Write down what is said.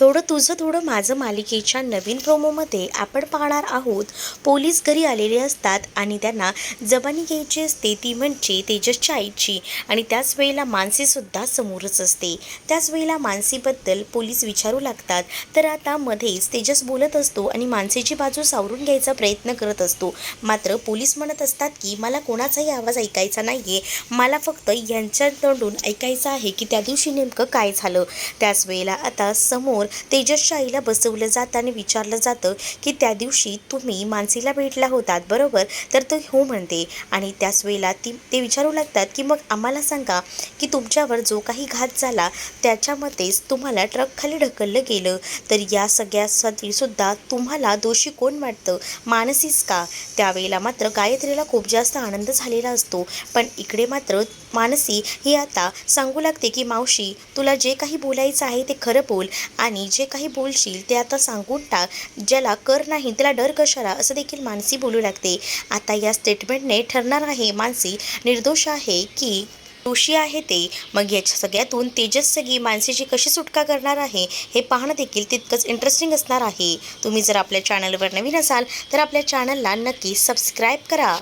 थोडं तुझं थोडं माझं मालिकेच्या नवीन प्रोमोमध्ये आपण पाहणार आहोत. पोलीस घरी आलेले असतात आणि त्यांना जबानी घ्यायची असते ती म्हणजे तेजसच्या आईची. आणि त्याच वेळेला मानसीसुद्धा समोरच असते. त्याच वेळेला मानसीबद्दल पोलीस विचारू लागतात. तर आता मध्येच तेजस बोलत असतो आणि मानसीची बाजू सावरून घ्यायचा प्रयत्न करत असतो. मात्र पोलीस म्हणत असतात की मला कोणाचाही आवाज ऐकायचा नाही आहे मला फक्त यांच्या तोंडून ऐकायचं आहे की त्या दिवशी नेमकं काय झालं. त्याच वेळेला आता समोर तेजसशाहीला बसवलं जातं आणि विचारलं जातं की त्या दिवशी तुम्ही मानसीला भेटला होतात बरोबर? तर तो हो म्हणते. आणि त्याच वेळेला ती ते विचारू लागतात की मग आम्हाला सांगा की तुमच्यावर जो काही घात झाला त्याच्यामध्येच तुम्हाला ट्रकखाली ढकललं गेलं. तर या सगळ्यासाठी सुद्धा तुम्हाला दोषी कोण वाटतं? मानसीच का? त्यावेळेला मात्र गायत्रीला खूप जास्त आनंद झालेला असतो. पण इकडे मात्र मानसी ही आता सांगू लागते की मावशी तुला जे काही बोलायचं आहे ते खरं बोल आणि जे काही बोलशील ते आता सांगून टाक. ज्याला कर नाही त्याला डर कशाला? असं देखील मानसी बोलू लागते. आता या स्टेटमेंटने ठरणार आहे मानसी. निर्दोष आहे की दोषी आहे ते. मग याच्या सगळ्यातून तेजस सगळी मानसीची कशी सुटका करणार आहे हे पाहणं देखील तितकंच इंटरेस्टिंग असणार आहे. तुम्ही जर आपल्या चॅनलवर नवीन असाल तर आपल्या चॅनलला नक्की सबस्क्राईब करा.